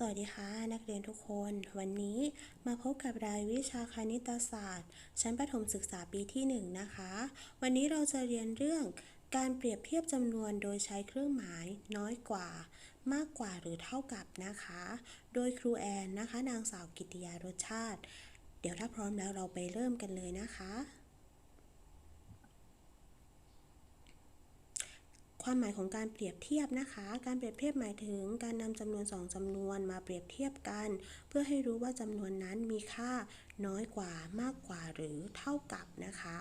สวัสดีค่ะนักเรียนทุกคน วันนี้มาพบกับรายวิชาคณิตศาสตร์ ชั้นประถมศึกษาปีที่ 1 นะคะ วันนี้เราจะเรียนเรื่องการเปรียบเทียบจำนวนโดยใช้เครื่องหมายน้อยกว่า มากกว่าหรือเท่ากับนะคะ โดยครูแอนนะคะ นางสาวกิติยารสชาติ เดี๋ยวถ้าพร้อมแล้วเราไปเริ่มกันเลยนะคะ ความหมายของการเปรียบเทียบนะคะ การเปรียบเทียบหมายถึงการนำจำนวนสองจำนวนมาเปรียบเทียบกัน เพื่อให้รู้ว่าจำนวนนั้นมีค่าน้อยกว่ามากกว่าหรือเท่ากับนะคะ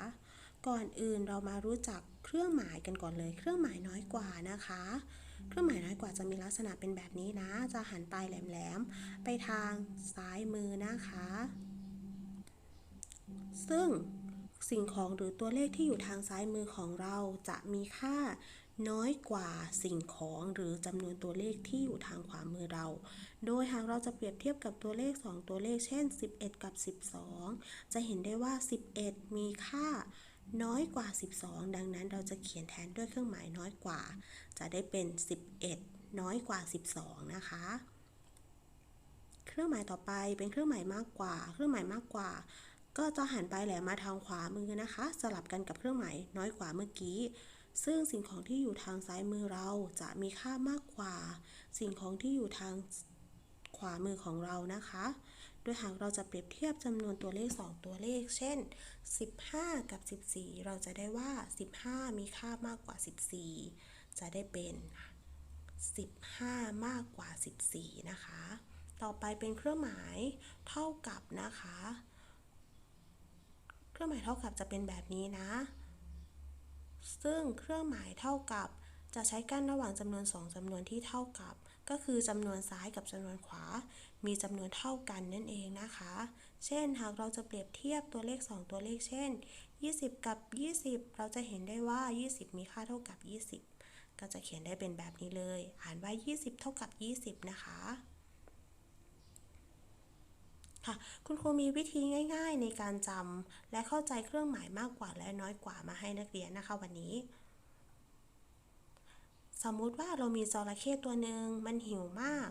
ก่อนอื่นเรามารู้จักเครื่องหมายกันก่อนเลย เครื่องหมายน้อยกว่านะคะ เครื่องหมายน้อยกว่าจะมีลักษณะเป็นแบบนี้นะ จะหันปลายแหลมๆไปทางซ้ายมือนะคะ ซึ่ง สิ่งของหรือตัวเลขที่อยู่ทางซ้ายมือของเราจะมีค่าน้อยกว่าสิ่งของหรือจำนวนตัวเลขที่อยู่ทางขวามือเรา โดยหากเราจะเปรียบเทียบกับตัวเลข 2 ตัวเลข เช่น 11 กับ 12 จะเห็นได้ว่า 11 มีค่าน้อยกว่า 12 ดังนั้นเราจะเขียนแทนด้วยเครื่องหมายน้อยกว่า จะได้เป็น 11 น้อยกว่า 12 นะคะ เครื่องหมายต่อไปเป็นเครื่องหมายมากกว่า เครื่องหมายมากกว่า ก็จะหันไปแหลมมาทางขวามือนะคะ สลับกันกับเครื่องหมายน้อยกว่าเมื่อกี้ ซึ่งสิ่งของที่อยู่ทางซ้ายมือเราจะมีค่ามากกว่า สิ่งของที่อยู่ทางขวามือของเรานะคะ โดยหากเราจะเปรียบเทียบจำนวนตัวเลข 2 ตัวเลข เช่น 15 กับ 14 เราจะได้ว่า 15 มีค่ามากกว่า 14 จะได้เป็น 15 มากกว่า 14 นะคะ ต่อไปเป็นเครื่องหมายเท่ากับนะคะ เครื่องหมายเท่ากับจะเป็นแบบนี้นะ ซึ่งเครื่องหมายเท่ากับ จะใช้กั้นระหว่างจำนวน 2จำนวนที่เท่ากับ ก็คือจำนวนซ้ายกับจำนวนขวา มีจำนวนเท่ากันนั่นเองนะคะ เช่น หากเราจะเปรียบเทียบตัวเลข 2 ตัวเลข เช่น 20 กับ 20 เราจะเห็นได้ว่า 20 มีค่าเท่ากับ 20 ก็จะเขียนได้เป็นแบบนี้เลย อ่านว่า 20 เท่ากับ 20 นะคะ ค่ะ คุณครูมีวิธีง่าย ๆ ในการจำและเข้าใจเครื่องหมายมากกว่าและน้อยกว่ามาให้นักเรียนนะคะวันนี้ สมมุติว่าเรามีจระเข้ตัวหนึ่งมันหิวมาก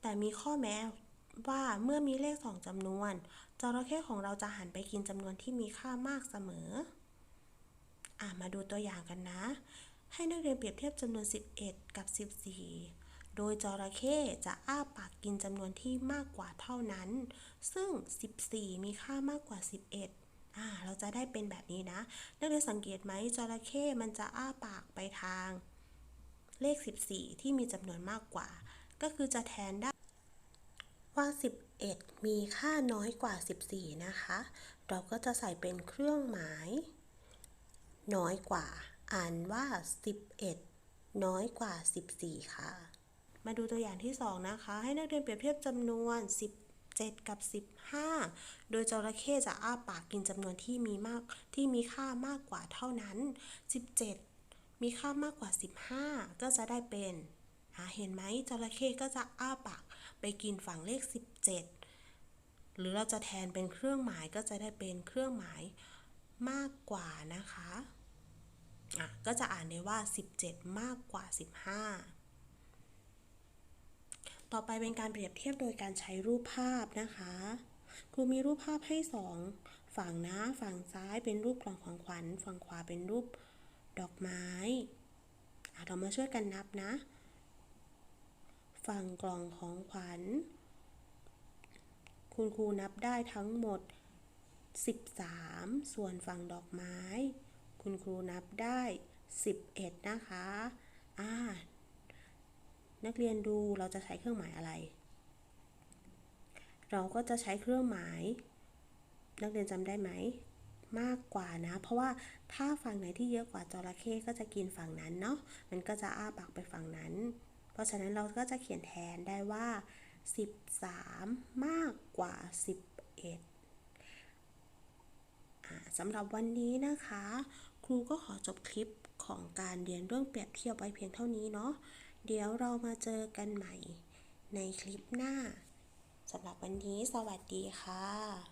แต่มีข้อแม้ว่าเมื่อมีเลขสองจำนวนจระเข้ของเราจะหันไปกินจำนวนที่มีค่ามากเสมอ อะมาดูตัวอย่างกันนะ ให้นักเรียนเปรียบเทียบจำนวน 11 กับ 14 โดยจระเข้จะอ้าปากกินจำนวนที่มากกว่าเท่านั้น ซึ่ง 14 มีค่ามากกว่า 11อ่าเราจะได้เป็นแบบนี้นะ นักเรียนสังเกตไหมจระเข้มันจะอ้าปากไปทาง เลข 14 ที่มีจำนวนมากกว่า ก็คือจะแทนได้ว่า 11 มีค่าน้อยกว่า 14 นะคะ เราก็จะใส่เป็นเครื่องหมาย น้อยกว่า อ่านว่า 11 น้อยกว่า 14 ค่ะ มาดูตัวอย่างที่ 2 นะคะ ให้นักเรียนเปรียบเทียบจำนวน17กับ 15 โดยจระเข้จะอ้าปากกินจำนวนที่มีมากที่มีค่ามากกว่าเท่านั้น 17 มีค่ามากกว่า 15 ก็จะได้เป็นเห็นไหมจระเข้ก็จะอ้าปากไปกินฝั่งเลข 17 หรือเราจะแทนเป็นเครื่องหมายก็จะได้เป็นเครื่องหมาย มากกว่านะคะอะก็จะอ่านได้ว่า 17 มากกว่า 15 ต่อไปเป็นการเปรียบเทียบโดยการใช้รูปภาพนะคะ ครูมีรูปภาพให้สองฝั่งนะ ฝั่งซ้ายเป็นรูปกล่องของขวัญ ฝั่งขวาเป็นรูปดอกไม้เรามาช่วยกันนับนะ ฝั่งกล่องของขวัญ คุณครูนับได้ทั้งหมด 13 ส่วนฝั่งดอกไม้ คุณครูนับได้ 11 นะคะอ่านักเรียนดูเราจะใช้เครื่องหมายอะไร เราก็จะใช้เครื่องหมาย นักเรียนจำได้ไหม มากกว่านะ เพราะว่าถ้าฝั่งไหนที่เยอะกว่าจระเข้ก็จะกินฝั่งนั้นเนาะมันก็จะอ้าปากไปฝั่งนั้น เพราะฉะนั้นเราก็จะเขียนแทนได้ว่า 13 มากกว่า 11 สำหรับวันนี้นะคะ ครูก็ขอจบคลิปของการเรียนเรื่องเปรียบเทียบไว้เพียงเท่านี้เนาะเดี๋ยวเรามาเจอกันใหม่ในคลิปหน้าสำหรับวันนี้สวัสดีค่ะ